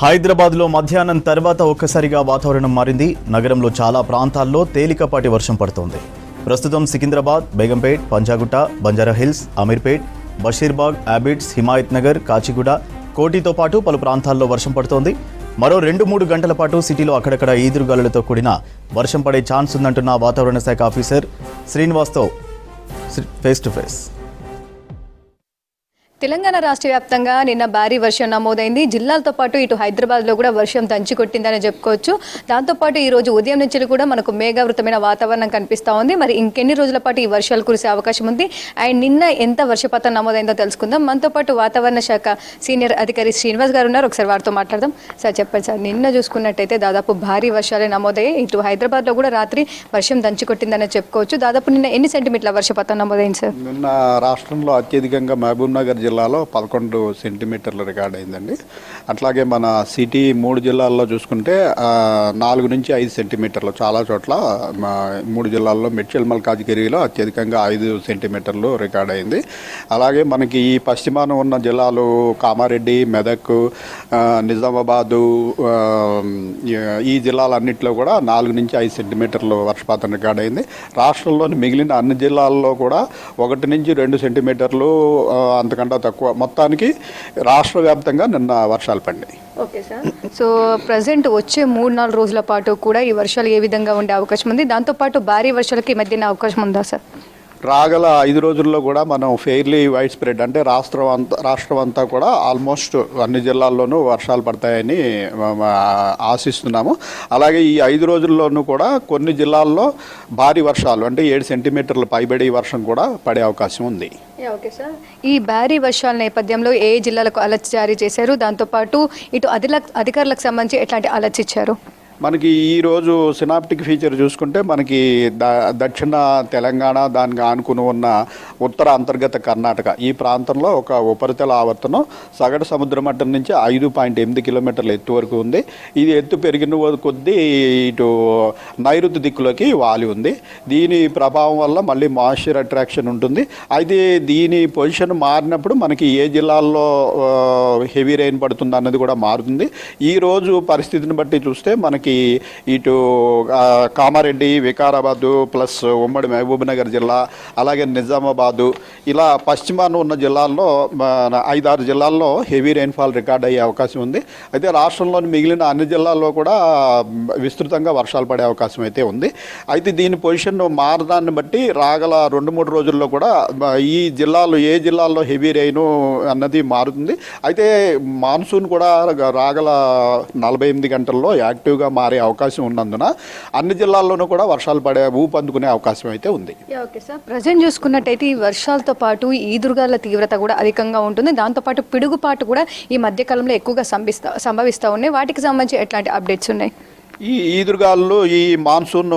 హైదరాబాద్లో మధ్యాహ్నం తర్వాత ఒక్కసారిగా వాతావరణం మారింది. నగరంలో చాలా ప్రాంతాల్లో తేలికపాటి వర్షం పడుతోంది. ప్రస్తుతం సికింద్రాబాద్ బేగంపేట్ పంజాగుట్ట బంజారాహిల్స్ అమీర్పేట్ బషీర్బాగ్ అబిడ్స్ హిమాయత్ నగర్ కాచిగూడ కోటితో పాటు పలు ప్రాంతాల్లో వర్షం పడుతోంది. మరో రెండు మూడు గంటల పాటు సిటీలో అక్కడక్కడ ఈదురుగాలులతో కూడిన వర్షం పడే ఛాన్స్ ఉందంటున్న వాతావరణ శాఖ ఆఫీసర్ శ్రీనివాస్తో ఫేస్ టు ఫేస్. తెలంగాణ రాష్ట్ర వ్యాప్తంగా నిన్న భారీ వర్షం నమోదైంది. జిల్లాలతో పాటు ఇటు హైదరాబాద్లో కూడా వర్షం దంచి కొట్టిందని చెప్పుకోవచ్చు దాంతోపాటు ఈ రోజు ఉదయం నుంచి కూడా మనకు మేఘావృతమైన వాతావరణం కనిపిస్తూ ఉంది. మరి ఇంకెన్ని రోజుల పాటు ఈ వర్షాలు కురిసే అవకాశం ఉంది? అండ్ నిన్న ఎంత వర్షపాతం నమోదైందో తెలుసుకుందాం. మనతో పాటు వాతావరణ శాఖ సీనియర్ అధికారి శ్రీనివాస్ గారు ఉన్నారు. ఒకసారి వారితో మాట్లాడదాం. సార్ చెప్పండి సార్ నిన్న చూసుకున్నట్టయితే దాదాపు భారీ వర్షాలే నమోదయ్యాయి. ఇటు హైదరాబాద్లో కూడా రాత్రి వర్షం దంచి కొట్టిందని చెప్పుకోవచ్చు. దాదాపు నిన్న ఎన్ని సెంటీమీటర్ల వర్షపాతం నమోదైంది సార్? నిన్న రాష్ట్రంలో అత్యధికంగా మహబూబ్ నగర్ జిల్లాలో పదకొండు సెంటీమీటర్లు రికార్డ్ అయిందండి. అట్లాగే మన సిటీ మూడు జిల్లాల్లో చూసుకుంటే నాలుగు నుంచి ఐదు సెంటీమీటర్లు చాలా చోట్ల మూడు జిల్లాల్లో మెడ్చల్ మల్కాజ్గిరిలో అత్యధికంగా ఐదు సెంటీమీటర్లు రికార్డ్ అయింది. అలాగే మనకి ఈ పశ్చిమాన ఉన్న జిల్లాలు కామారెడ్డి మెదక్ నిజామాబాదు ఈ జిల్లాలన్నింటిలో కూడా నాలుగు నుంచి ఐదు సెంటీమీటర్లు వర్షపాతం రికార్డ్ అయింది. రాష్ట్రంలోని మిగిలిన అన్ని జిల్లాల్లో కూడా ఒకటి నుంచి రెండు సెంటీమీటర్లు అంతకంటే తక్కువ మొత్తానికి రాష్ట్ర వ్యాప్తంగా నిన్న వర్షాలు పడినాయి ఓకే సార్. సో ప్రజెంట్ వచ్చే మూడు నాలుగు రోజుల పాటు కూడా ఈ వర్షాలు ఏ విధంగా ఉండే అవకాశం ఉంది? దాంతోపాటు భారీ వర్షాలకి ఈ మధ్యన అవకాశం ఉందా సార్? రాగల ఐదు రోజుల్లో కూడా మనం ఫెయిర్లీ వైడ్ స్ప్రెడ్ అంటే రాష్ట్రం అంతా రాష్ట్రం అంతా కూడా ఆల్మోస్ట్ అన్ని జిల్లాల్లోనూ వర్షాలు పడతాయని ఆశిస్తున్నాము. అలాగే ఈ ఐదు రోజుల్లోనూ కూడా కొన్ని జిల్లాల్లో భారీ వర్షాలు అంటే ఏడు సెంటీమీటర్ల పైబడి వర్షం కూడా పడే అవకాశం ఉంది. ఓకే సార్ ఈ భారీ వర్షాల నేపథ్యంలో ఏ జిల్లాలకు అలర్ట్ జారీ చేశారు? దాంతోపాటు ఇటు అధిల అధికారులకు సంబంధించి ఎట్లాంటి అలర్ట్స్ ఇచ్చారు? మనకి ఈరోజు సినాప్టిక్ ఫీచర్ చూసుకుంటే మనకి ద దక్షిణ తెలంగాణ దానికి ఆనుకుని ఉన్న ఉత్తర అంతర్గత కర్ణాటక. ఈ ప్రాంతంలో ఒక ఉపరితల ఆవర్తనం సగటు సముద్ర మట్టం నుంచి ఐదు పాయింట్ ఎనిమిది కిలోమీటర్ల ఎత్తు వరకు ఉంది. ఇది ఎత్తు పెరిగిన కొద్దీ ఇటు నైరుతి దిక్కులోకి వాలి ఉంది. దీని ప్రభావం వల్ల మళ్ళీ మాయిశ్చర్ అట్రాక్షన్ ఉంటుంది. అయితే దీని పొజిషన్ మారినప్పుడు మనకి ఏ జిల్లాల్లో హెవీ రెయిన్ పడుతుంది అన్నది కూడా మారుతుంది. ఈ రోజు పరిస్థితిని బట్టి చూస్తే మనకి ఇటు కామారెడ్డి వికారాబాదు ప్లస్ ఉమ్మడి మహబూబ్ నగర్ జిల్లా అలాగే నిజామాబాదు ఇలా పశ్చిమాన ఉన్న జిల్లాల్లో ఐదారు జిల్లాల్లో హెవీ రెయిన్ఫాల్ రికార్డ్ అయ్యే అవకాశం ఉంది. అయితే రాష్ట్రంలోని మిగిలిన అన్ని జిల్లాల్లో కూడా విస్తృతంగా వర్షాలు పడే అవకాశం అయితే ఉంది. అయితే దీని పొజిషన్ మారదాన్ని బట్టి రాగల రెండు మూడు రోజుల్లో కూడా ఈ జిల్లాలు ఏ జిల్లాల్లో హెవీ రెయిన్ అన్నది మారుతుంది. అయితే మాన్సూన్ కూడా రాగల నలభై ఎనిమిది గంటల్లో యాక్టివ్గా మారే అవకాశం ఉన్నందున అన్ని జిల్లాల్లోనూ కూడా వర్షాలు పడే ఊపందుకునే అవకాశం అయితే ఉంది. ఓకే సార్ ప్రజెంట్ చూసుకున్నట్టయితే ఈ వర్షాలతో పాటు ఈదురుగాల తీవ్రత కూడా అధికంగా ఉంటుంది. దాంతోపాటు పిడుగుపాటు కూడా ఈ మధ్యకాలంలో ఎక్కువగా సంభిస్తా సంభవిస్తూ ఉన్నాయి. వాటికి సంబంధించి ఎట్లాంటి అప్డేట్స్ ఉన్నాయి? ఈ ఈదురుగాలు ఈ మాన్సూన్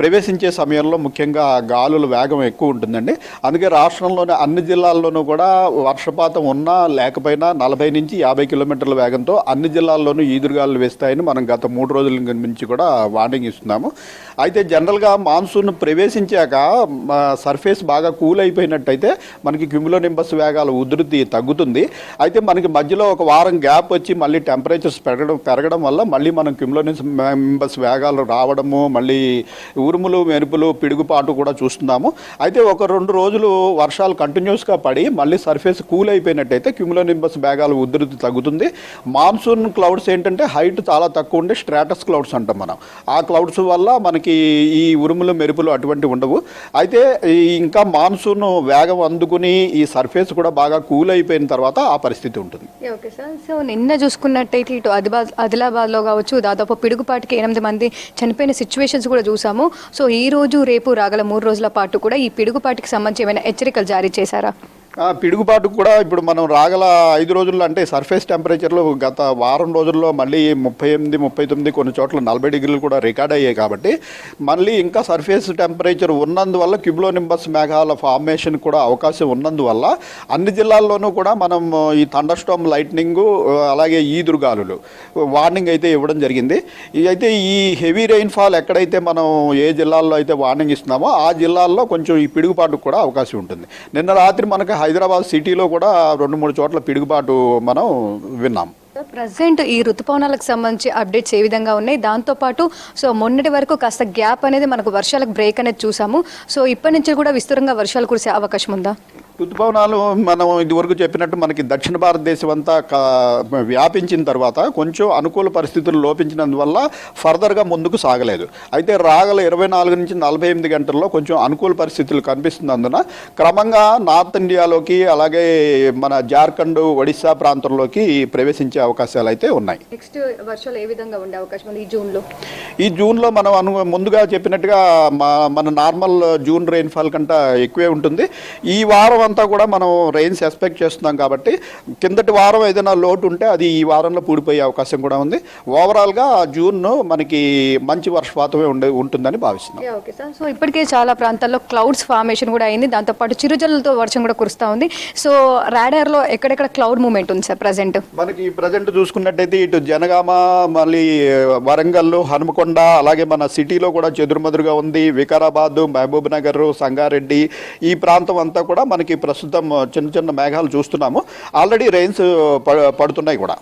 ప్రవేశించే సమయంలో ముఖ్యంగా గాలుల వేగం ఎక్కువ ఉంటుందండి. అందుకే రాష్ట్రంలోని అన్ని జిల్లాల్లోనూ కూడా వర్షపాతం ఉన్నా లేకపోయినా నలభై నుంచి యాభై కిలోమీటర్ల వేగంతో అన్ని జిల్లాల్లోనూ ఈదురుగాలు వేస్తాయని మనం గత మూడు రోజుల నుంచి కూడా వార్నింగ్ ఇస్తున్నాము. అయితే జనరల్గా మాన్సూన్ ప్రవేశించాక సర్ఫేస్ బాగా కూల్ అయిపోయినట్టయితే మనకి క్యూములోనింబస్ వేగాల ఉధృతి తగ్గుతుంది. అయితే మనకి మధ్యలో ఒక వారం గ్యాప్ వచ్చి మళ్ళీ టెంపరేచర్స్ పెరగడం పెరగడం వల్ల మళ్ళీ మనం మెంబర్స్ వేగాలు రావడము మళ్ళీ ఉరుములు మెరుపులు పిడుగుపాటు కూడా చూస్తున్నాము. అయితే ఒక రెండు రోజులు వర్షాలు కంటిన్యూస్గా పడి మళ్ళీ సర్ఫేస్ కూల్ అయిపోయినట్టయితే క్యూములో నింబస్ వేగాలు ఉధృతి తగ్గుతుంది. మాన్సూన్ క్లౌడ్స్ ఏంటంటే హైట్ చాలా తక్కువ ఉండే స్ట్రాటస్ క్లౌడ్స్ అంటాం మనం. ఆ క్లౌడ్స్ వల్ల మనకి ఈ ఉరుములు మెరుపులు అటువంటివి ఉండవు. అయితే ఇంకా మాన్సూన్ వేగం అందుకుని ఈ సర్ఫేస్ కూడా బాగా కూల్ అయిపోయిన తర్వాత ఆ పరిస్థితి ఉంటుంది. Okay sir. సో నిన్న చూసుకున్నట్టయితే ఇటు ఆదిలాబాద్లో కావచ్చు దాదాపు పిడుగుపాటికి ఎనిమిది మంది చనిపోయిన సిచ్యువేషన్స్ కూడా చూసాము. సో ఈ రోజు రేపు రాగల మూడు రోజుల పాటు కూడా ఈ పిడుగుపాటికి సంబంధించి ఏమైనా హెచ్చరికలు జారీ చేశారా? పిడుగుపాటు కూడా ఇప్పుడు మనం రాగల ఐదు రోజుల్లో అంటే సర్ఫేస్ టెంపరేచర్లో గత వారం రోజుల్లో మళ్ళీ ముప్పై ఎనిమిది ముప్పై తొమ్మిది కొన్ని చోట్ల నలభై డిగ్రీలు కూడా రికార్డ్ అయ్యాయి కాబట్టి మళ్ళీ ఇంకా సర్ఫేస్ టెంపరేచర్ ఉన్నందువల్ల క్యూబ్లోనింబస్ మేఘాల ఫార్మేషన్ కూడా అవకాశం ఉన్నందువల్ల అన్ని జిల్లాల్లోనూ కూడా మనం ఈ థండర్స్టామ్ లైట్నింగ్ అలాగే ఈదురుగాలులు వార్నింగ్ అయితే ఇవ్వడం జరిగింది. అయితే ఈ హెవీ రెయిన్ఫాల్ ఎక్కడైతే మనం ఏ జిల్లాల్లో అయితే వార్నింగ్ ఇస్తున్నామో ఆ జిల్లాల్లో కొంచెం ఈ పిడుగుపాటుకు కూడా అవకాశం ఉంటుంది. నిన్న రాత్రి మనకి హైదరాబాద్ సిటీలో కూడా రెండు మూడు చోట్ల పిడుగుపాటు మనం విన్నాం. ప్రజెంట్ ఈ ఋతుపవనాలకు సంబంధించి అప్డేట్స్ ఏ విధంగా ఉన్నాయి? దాంతోపాటు సో మొన్నటి వరకు కాస్త గ్యాప్ అనేది మనకు వర్షాలకు బ్రేక్ అనేది చూసాము. సో ఇప్పటి నుంచి కూడా విస్తృతంగా వర్షాలు కురిసే అవకాశం ఉందా? ఋతుపవనాలు మనం ఇదివరకు చెప్పినట్టు మనకి దక్షిణ భారతదేశం అంతా వ్యాపించిన తర్వాత కొంచెం అనుకూల పరిస్థితులు లోపించినందువల్ల ఫర్దర్గా ముందుకు సాగలేదు. అయితే రాగల ఇరవై నాలుగు నుంచి నలభై ఎనిమిది గంటల్లో కొంచెం అనుకూల పరిస్థితులు కనిపిస్తున్నందున క్రమంగా నార్త్ ఇండియాలోకి అలాగే మన జార్ఖండ్ ఒడిశా ప్రాంతంలోకి ప్రవేశించే అవకాశాలు అయితే ఉన్నాయి. నెక్స్ట్ వర్షాలు ఏ విధంగా ఉండే అవకాశం ఉంది ఈ జూన్లో? ఈ జూన్లో మనం అను ముందుగా చెప్పినట్టుగా మన నార్మల్ జూన్ రెయిన్ఫాల్ కంటే ఎక్కువే ఉంటుంది. ఈ వారం అంతా కూడా మనం రెయిన్స్ ఎక్స్పెక్ట్ చేస్తున్నాం కాబట్టి కిందటి వారం ఏదైనా లోటు ఉంటే అది ఈ వారంలో పూడిపోయే అవకాశం కూడా ఉంది. ఓవరాల్గా జూన్ మనకి మంచి వర్షపాతమే ఉండే ఉంటుందని భావిస్తున్నాం. ఓకే సార్ సో ఇప్పటికే చాలా ప్రాంతాల్లో క్లౌడ్స్ ఫార్మేషన్ కూడా అయింది. దాంతోపాటు చిరుజల్లుతో వర్షం కూడా కురుస్తూ ఉంది. సో రాడార్లో ఎక్కడెక్కడ క్లౌడ్ మూమెంట్ ఉంది సార్ ప్రజెంట్ మనకి ప్రజెంట్ చూసుకున్నట్టయితే ఇటు జనగామ మళ్ళీ వరంగల్ హనుమకొండ అలాగే మన సిటీలో కూడా చెదురుమదురుగా ఉంది. వికారాబాద్ మహబూబ్ నగర్ సంగారెడ్డి ఈ ప్రాంతం అంతా కూడా మనకి ప్రస్తుతం చిన్న చిన్న మేఘాలు చూస్తున్నాము. ఆల్రెడీ రెయిన్స్ పడుతున్నాయి కూడా.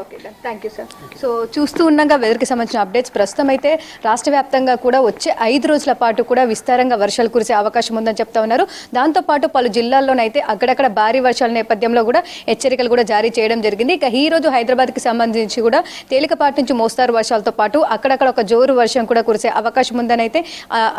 Okay thank you sir so చూస్తూ ఉండగా వెదర్కి సంబంధించిన అప్డేట్స్ ప్రస్తుతం అయితే రాష్ట్ర వ్యాప్తంగా కూడా వచ్చే ఐదు రోజుల పాటు కూడా విస్తారంగా వర్షాలు కురిసే అవకాశం ఉందని చెప్తా ఉన్నారు. దాంతోపాటు పలు జిల్లాల్లోనైతే అక్కడక్కడ భారీ వర్షాల నేపథ్యంలో కూడా హెచ్చరికలు కూడా జారీ చేయడం జరిగింది. ఇక ఈ రోజు హైదరాబాద్కి సంబంధించి కూడా తేలికపాటి నుంచి మోస్తారు వర్షాలతో పాటు అక్కడక్కడ ఒక జోరు వర్షం కూడా కురిసే అవకాశం ఉందని అయితే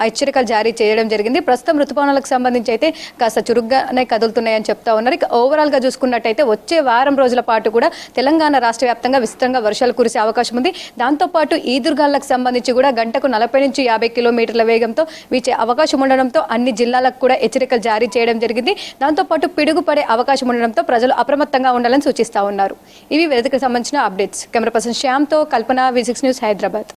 హెచ్చరికలు జారీ చేయడం జరిగింది. ప్రస్తుతం ఋతుపవనాలకు సంబంధించి అయితే కాస్త చురుగ్గానే కదులుతున్నాయని చెప్తా ఉన్నారు. ఇక ఓవరాల్గా చూసుకున్నట్టయితే వచ్చే వారం రోజుల పాటు కూడా తెలంగాణ రాష్ట్ర వ్యాప్తంగా విస్తృతంగా వర్షాలు కురిసే అవకాశం ఉంది. దాంతోపాటు ఈదురుగాలకు సంబంధించి కూడా గంటకు నలభై నుంచి యాభై కిలోమీటర్ల వేగంతో వీచే అవకాశం ఉండడంతో అన్ని జిల్లాలకు కూడా హెచ్చరికలు జారీ చేయడం జరిగింది. దాంతోపాటు పిడుగు పడే అవకాశం ఉండడంతో ప్రజలు అప్రమత్తంగా ఉండాలని సూచిస్తా ఉన్నారు. ఇవి వెదకు సంబంధించిన అప్డేట్స్. కెమెరా పర్సన్ శ్యామ్తో కల్పన విజిక్స్ న్యూస్ హైదరాబాద్.